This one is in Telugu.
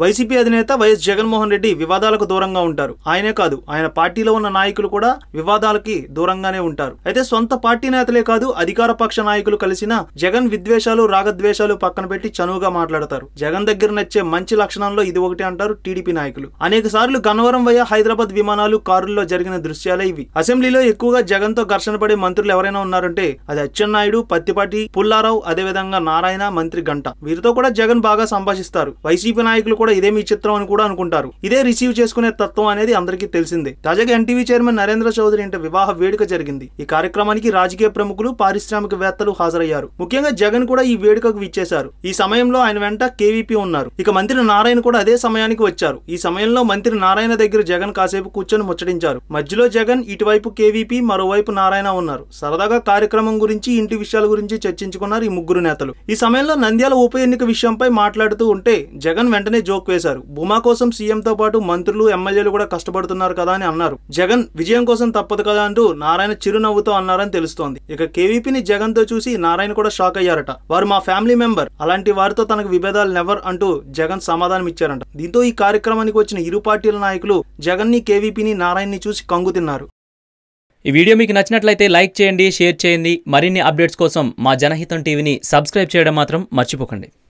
వైసీపీ అధినేత వైఎస్ జగన్మోహన్ రెడ్డి వివాదాలకు దూరంగా ఉంటారు. ఆయనే కాదు ఆయన పార్టీలో ఉన్న నాయకులు కూడా వివాదాలకి దూరంగానే ఉంటారు. అయితే సొంత పార్టీ నేతలే కాదు అధికార పక్ష నాయకులు కలిసిన జగన్ విద్వేషాలు రాగద్వేషాలు పక్కన పెట్టి చనువుగా మాట్లాడతారు. జగన్ దగ్గర నచ్చే మంచి లక్షణాల్లో ఇది ఒకటి అంటారు టీడీపీ నాయకులు. అనేక సార్లు గన్నవరం వయ హైదరాబాద్ విమానాలు కారుల్లో జరిగిన దృశ్యాలే ఇవి. అసెంబ్లీలో ఎక్కువగా జగన్తో ఘర్షణ పడే మంత్రులు ఎవరైనా ఉన్నారంటే అది అచ్చెన్నాయుడు పత్తిపాటి పుల్లారావు అదేవిధంగా నారాయణ మంత్రి గంట. వీరితో కూడా జగన్ బాగా సంభాషిస్తారు. వైసీపీ నాయకులు కూడా ఇదేమి చిత్రం అని కూడా అనుకుంటారు. ఇదే రిసీవ్ చేసుకునే తత్వం అనేది అందరికీ తెలిసిందే. తాజాగా ఎన్టీవీ చైర్మన్ నరేంద్ర చౌదరి ఇంట వివాహ వేడుక జరిగింది. ఈ కార్యక్రమానికి రాజకీయ ప్రముఖులు పారిశ్రామికవేత్తలు హాజరయ్యారు. ముఖ్యంగా జగన్ కూడా ఈ వేడుకకు విచ్చేశారు. ఈ సమయంలో ఆయన వెంట కేవీపీ ఉన్నారు. ఇక మంత్రి నారాయణ కూడా అదే సమయానికి వచ్చారు. ఈ సమయంలో మంత్రి నారాయణ దగ్గర జగన్ కాసేపు కూర్చొని ముచ్చటించారు. మధ్యలో జగన్ ఇటువైపు కేవీపీ మరోవైపు నారాయణ ఉన్నారు. సరదాగా కార్యక్రమం గురించి ఇంటి విషయాల గురించి చర్చించుకున్నారు ఈ ముగ్గురు నేతలు. ఈ సమయంలో నంద్యాల ఉప ఎన్నిక విషయంపై మాట్లాడుతూ ఉంటే జగన్ వెంటనే జోక్ వేశారు భూమా కోసం సీఎంతో పాటు మంత్రులు ఎమ్మెల్యేలు కూడా కష్టపడుతున్నారు కదా అని అన్నారు. జగన్ విజయం కోసం తప్పదు కదా అంటూ నారాయణ చిరునవ్వుతో అన్నారని తెలుస్తోంది. ఇక కేవీపీని జగన్తో చూసి నారాయణ కూడా షాక్ అయ్యారట. వారు మా ఫ్యామిలీ మెంబర్. అలాంటి వారితో తనకు విభేదాలు నెవర్ అంటూ జగన్ సమాధానం ఇచ్చారంట. దీంతో ఈ కార్యక్రమానికి వచ్చిన ఇరు పార్టీల నాయకులు జగన్ని కేవీపీని నారాయణని చూసి కంగు తిన్నారు. ఈ వీడియో మీకు నచ్చినట్లయితే లైక్ చేయండి షేర్ చేయండి. మరిన్ని అప్డేట్స్ కోసం మా జనహితం టీవీని సబ్స్క్రైబ్ చేయడం మాత్రం మర్చిపోకండి.